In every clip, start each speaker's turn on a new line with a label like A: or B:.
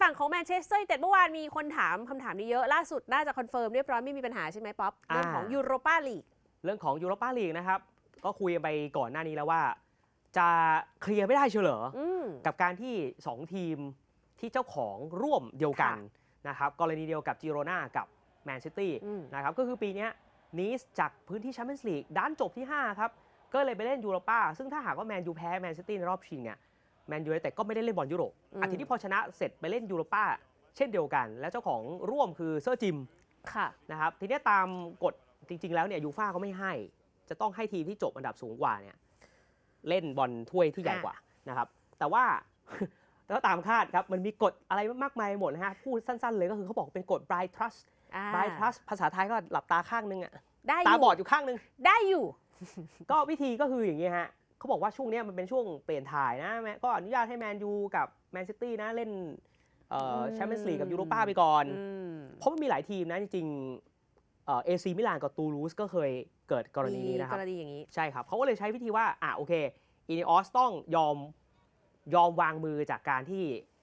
A: ฝั่งของแมนเชสเตอร์ยูไนเต็ดเมื่อวานมีคนถามคำถามนี้เยอะ ล่าสุดน่าจะคอนเฟิร์มเรียบร้อยไม่มีปัญหาใช่ไหมป๊อปเรื่องของ
B: อ่า
A: ยูโรปาลีก
B: เรื่องของยูโรปาลีกนะครับ ก็คุยกันไปก่อนหน้านี้แล้วว่า จะเคลียร์ไม่ได้เชียวเหรอ
A: อืม
B: กับการที่ 2 ทีมที่เจ้าของร่วมเดียวกัน
A: ค่ะ
B: นะครับกรณีเดียวกับจิโรนากับแมนซิตี้
A: อืม
B: นะครับก็คือปีเนี้นีสจากพื้นที่แชมเปี้ยนส์ลีกด้านจบที่ 5 ครับ ก็เลยไปเล่นยูโรปาซึ่งถ้าหากว่าแมนยูแพ้แมนซิตี้ในรอบชิงเนี่ย แมนยูแต่ก็ไม่ได้เล่นบอลยุโรป
A: อืม
B: อาทิตย์ที่พอชนะเสร็จไปเล่นยูโรปาเช่นเดียวกัน และเจ้าของร่วมคือเซอร์จิม
A: ค่ะ
B: นะครับทีเนี้ยตามกฎจริง ๆ แล้วเนี่ยยูฟ่าเขาไม่ให้ จะต้องให้ทีมที่จบอันดับสูงกว่าเนี่ยเล่นบอลถ้วยที่ใหญ่กว่านะครับแต่ว่า แล้วตามคาดครับมันมีกฎอะไรมากมายหมดนะฮะพูดสั้นๆเลยก็คือเขาบอกเป็นกฎ bright trust
A: อ่า
B: bright trust ภาษาไทยก็หลับตาข้างนึงอะ
A: ได้อ
B: ตา
A: ยู่
B: บอดอยู่ข้างนึง
A: ได้อยู่
B: ก็วิธีก็คืออย่างนี้ฮะ เขาบอกว่าช่วงเนี้ยมันเป็นช่วงเปลี่ยนถ่ายนะแมก็อนุญาตให้แมนยูกับแมนซิตี้นะเล่นเอ่อ
A: อืม
B: แชมเปี้ยนส์ลีกกับยูโรปาไปก่อน
A: อืม
B: เพราะมันมีหลายทีมนะจริงๆเอ่อซีมิลานกับตูลูสก็เคยเกิดกรณีนี้นะค
A: ก
B: รับ
A: รณีอย่างนี้
B: ใช่ครับเขาก็เลยใช้วิธีว่าอะโอเคอินออสต้องยอมยอมวางมือจากการที่เอ่อ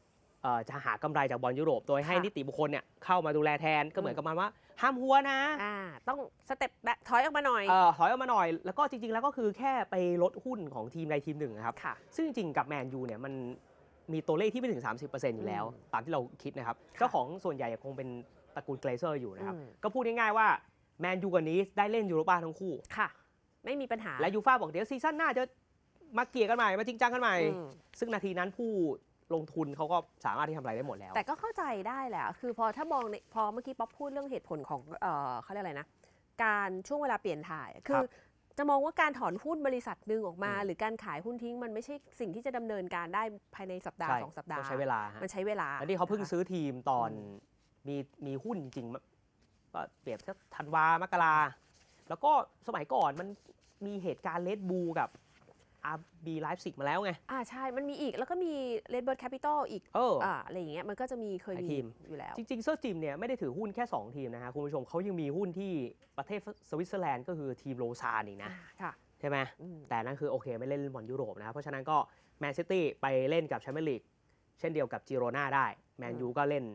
B: จะหากำไรจากบอลยุโรป โดยให้
A: ค่ะ
B: นิติบุคคลเนี่ยเข้ามาดูแลแทนก็เหมือนกับมันว่า ห้ามหัวนะ
A: อ่าต้องสเต็ปแบ็คถอยออกมาหน่อย
B: เอ่อถอยออกมาหน่อย แล้วก็จริง ๆ แล้วก็คือแค่ไปลดหุ้นของทีมใดทีมหนึ่งนะครับ
A: ค่ะ
B: ซึ่งจริงๆกับแมนยูเนี่ยมันมีตัวเลขที่ไม่ถึง 30%อยู่แล้ว
A: อืม
B: ตามที่เราคิดนะครับ
A: ค่ะ
B: เจ้าของส่วนใหญ่ยังคงเป็นตระกูลเกรเซอร์อยู่นะครับ
A: อืม
B: ก็พูดง่ายๆว่าแมนยูกับนีสได้เล่นยูโรปาทั้งคู่
A: ค่ะ ไม่มีปัญหา
B: และยูฟ่าบอกเดี๋ยวซีซั่นหน้าจะมาเกลี่ยกันใหม่มาจริงจังกันใหม่
A: อืม
B: ซึ่งนาทีนั้นผู้ ลงทุนเขาก็สามารถที่ทำอะไรได้หมดแล้ว
A: แต่ก็เข้าใจได้แหละ คือพอถ้ามองในพอเมื่อกี้ป๊อปพูดเรื่องเหตุผลของเออเขาเรียกอะไรนะ การช่วงเวลาเปลี่ยนถ่าย คือจะมองว่าการถอนหุ้นบริษัทหนึ่งออกมา
B: อืม
A: หรือการขายหุ้นทิ้งมันไม่ใช่สิ่งที่จะดำเนินการได้ภายในสัปดาห์
B: ใช่
A: สองสัปดา
B: ต้
A: ห์
B: องใช้เวลาฮะ
A: มันใช้เวลา
B: แล้วที่เขาเพิ่ง
A: นะคะ
B: ซื้อทีมตอน
A: อืม
B: มีมีหุ้นจริงๆก็เปรียบสักธันวามกราแล้วก็สมัยก่อนมันมีเหตุการณ์เลดบูกับ อาร์บีไลฟ์สิกมาแล้วไง
A: อ่าใช่ มันมีอีกแล้วก็มี Redbird Capital อีก
B: เออ
A: อ่าอะไรอย่างเงี้ยมันก็จะมีเคย
B: หลาย
A: มี
B: ทีม
A: อยู่แล้ว
B: จริงๆเซอร์จิมเนี่ยไม่ได้ถือหุ้นแค่ 2 ทีมนะฮะคุณผู้ชมเขายังมีหุ้นที่ประเทศสวิตเซอร์แลนด์ก็คือทีมโลซานอีกนะ
A: อ่าค่ะ
B: ใช่ไหม
A: อืม
B: แต่นั่นคือโอเคไม่เล่นบอลยุโรปนะครับเพราะฉะนั้นก็แมนซิตี้ไปเล่นกับแชมเปี้ยนลีกเช่นเดียวกับจิโรนาได้แมนยูก็เล่น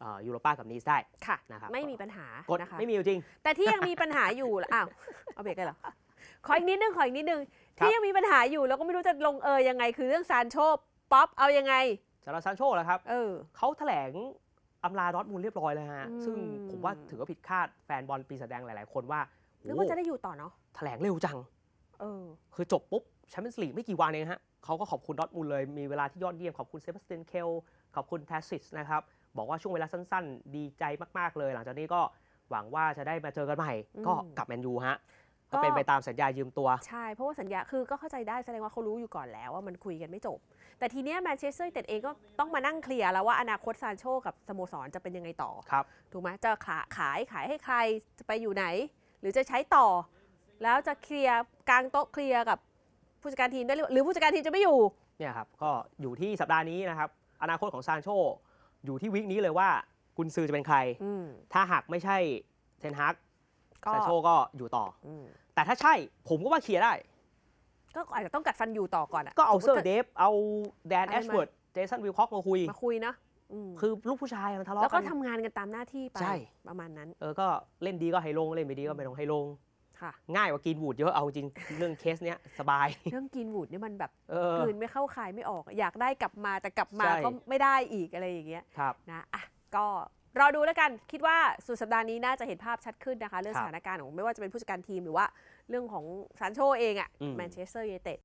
B: เอ่อยูโรปากับนีสได้
A: ค่ะ
B: นะครับ
A: ไม่มีปัญหาก
B: ฎ
A: นะคะ
B: ไม่มีอยู่จริง
A: แต่ที่ยังมีปัญหาอยู่ล่ะอ้าวเอาเบรกกันเหรอ ขออีกนิดนึงขออีกนิดนึง
B: ครับ
A: ที่ยังมีปัญหาอยู่แล้วก็ไม่รู้จะลงเอยยังไง คือเรื่องซานโชป๊อปเอายังไง
B: สำหรับซานโชแล้วครับ
A: เออ
B: เขาแถลงอำลาดอร์ทมุนด์เรียบร้อยแล้วฮะ
A: อืม
B: ซึ่งผมว่าถือว่าผิดคาดแฟนบอลปีศาจแดงหลาย ๆ คนว่า
A: นึก
B: โอ้
A: ว่าจะได้อยู่ต่อเนาะ
B: แถลงเร็วจัง
A: เออ
B: คือจบปุ๊บแชมเปี้ยนส์ลีกไม่กี่วันเองฮะเขาก็ขอบคุณดอร์ทมุนด์เลย มีเวลาที่ยอดเยี่ยม ขอบคุณเซบาสเตียนเคลขอบคุณแทสซิสนะครับ บอกว่าช่วงเวลาสั้น ๆ ดีใจมาก ๆ เลย หลังจากนี้ก็หวังว่าจะได้มาเจอกันใหม่
A: อืม
B: ก็กลับแมนยูฮะ
A: ก็
B: ก็เป็นไปตามสัญญายืมตัว
A: ใช่ เพราะว่าสัญญาคือก็เข้าใจได้แสดงว่าเขารู้อยู่ก่อนแล้วว่ามันคุยกันไม่จบ แต่ทีเนี้ยแมนเชสเตอร์ยูไนเต็ดเองก็ต้องมานั่งเคลียร์แล้วว่าอนาคตซานโชกับสโมสรจะเป็นยังไงต่อ
B: ครับ
A: ถูกไหมจะขาขายขายให้ใครจะไปอยู่ไหน หรือจะใช้ต่อ แล้วจะเคลียร์กลางโต๊ะเคลียร์กับผู้จัดการทีมได้หรือหรือผู้จัดการทีมจะไม่อยู่
B: เนี่ยครับก็อยู่ที่สัปดาห์นี้นะครับอนาคตของซานโชอยู่ที่วิกนี้เลยว่ากุนซือจะเป็นใคร
A: อืม
B: ถ้าหากไม่ใช่เทนฮาก
A: ก็
B: ซานโชก็อยู่ต่อ
A: อืม
B: แต่ถ้าใช่ผมก็ว่าเคลียร์ได้
A: ก็อาจจะต้องกัดฟันอยู่ต่อก่อนอะ
B: ก็เอาเซอ
A: สมมุ
B: ร์
A: ติ
B: เดฟเอาแดน
A: เอา
B: แอ
A: ให้
B: ช
A: มา
B: เวิร์ดเจสันวิลคอกมาคุย
A: มาคุยนะอืม
B: คือลูกผู้ชายมันทะเลาะ
A: แล้ว
B: กั
A: ก็
B: น
A: ทำงานกันตามหน้าที่ไป
B: ใช่
A: ประมาณนั้น
B: เออก็เล่นดีก็ให้ลงเล่นไม่ดีก็ไม่ต้องให้ลง
A: ค่ะ
B: ง่ายกว่ากินวูดเยอะเอาจริงเรื่องเคสเนี้ยสบาย
A: เรื่องกินวูดเนี่ยมันแบบ
B: เออ
A: กลืนไม่เข้าคายไม่ออก อยากได้กลับมาแต่กลับมา
B: ใช่
A: ก็ไม่ได้อีกอะไรอย่างเงี้ย
B: ครับ
A: นะอะก็ รอดูแล้วกันคิดว่าสุดสัปดาห์นี้น่าจะเห็นภาพชัดขึ้นนะคะ เรื่อง
B: ครั
A: ส
B: บ
A: ถานการณ์ของไม่ว่าจะเป็นผู้จัดการทีมหรือว่าเรื่องของซานโชเองอะ
B: อืม
A: แมนเชสเตอร์ยูไนเต็ด